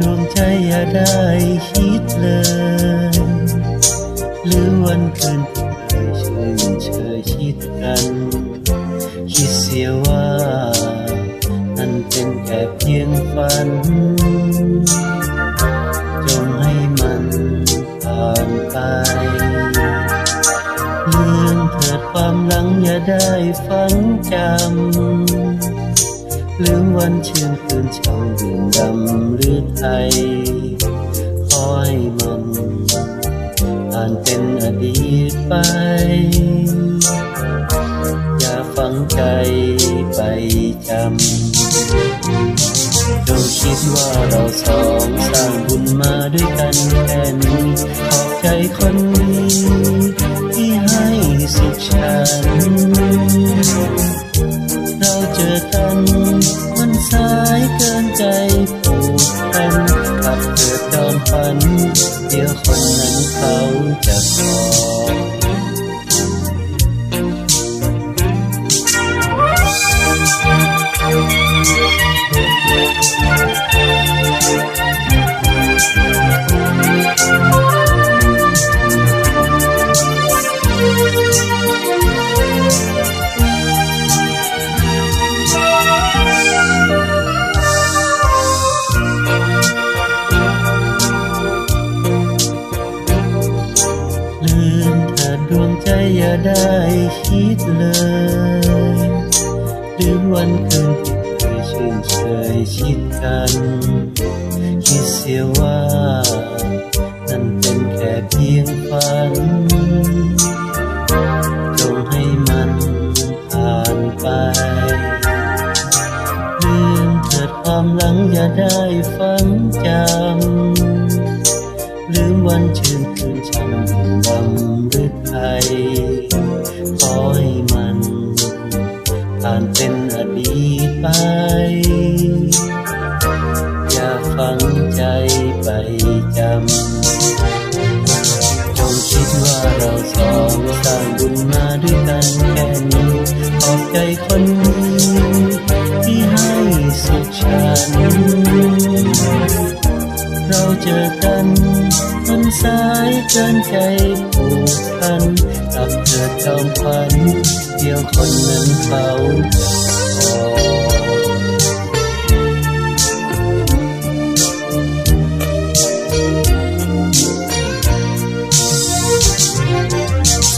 ดวงใจอย่าได้คิดเลย หรือวันคืนที่เคยชื่นเชยชิดกัน คิดเสียว่านั่นเป็นแค่เพียงฝัน จงให้มันผ่านไปเลื่อนเถิดความหลังอย่าได้ฝังจำ ลืมวันชื่นคืนช่างดื่มดำหรือไทยขอให้มันผ่านเป็นอดีตไป อย่าฝังใจไปจำจงคิดว่าเราสองสร้างบุญมาด้วยกันแค่นี้ขอบใจคนนี้ ได้คิดเลยลืมวันคืนที่เคยชื่นเชยชิดกัน คิดเสียว่า นั่นเป็นแค่เพียงฝันจงให้มันผ่านไปลืมเถิดความหลังอย่าได้ฝังจำลืมวันชื่นคืนช่างดื่มดำหรือไทย ขอให้มันผ่านเป็นอดีตไป อย่าฝังใจไปจำ จงคิดว่าเราสองสร้างบุญมาด้วยกันแค่นี้ขอบใจคนนี้ที่ให้สุขฉัน เราเจอกันมันสายเกินใจผูกพันกับเกิดจอมพันเดียวคนนั้นเขาจะขอ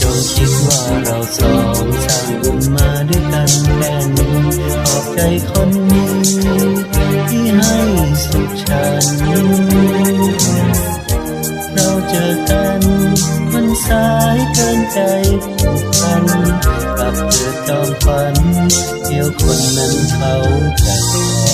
จงคิดว่าเราสองสร้างบุญมาด้วยกันแค่นี้ขอบใจคนนี้ ที่ให้สุขฉัน เราเจอกันมันสายเกินใจผูกพันกับเธอจอมฝันเดียวคนนั้นเขาจะขอ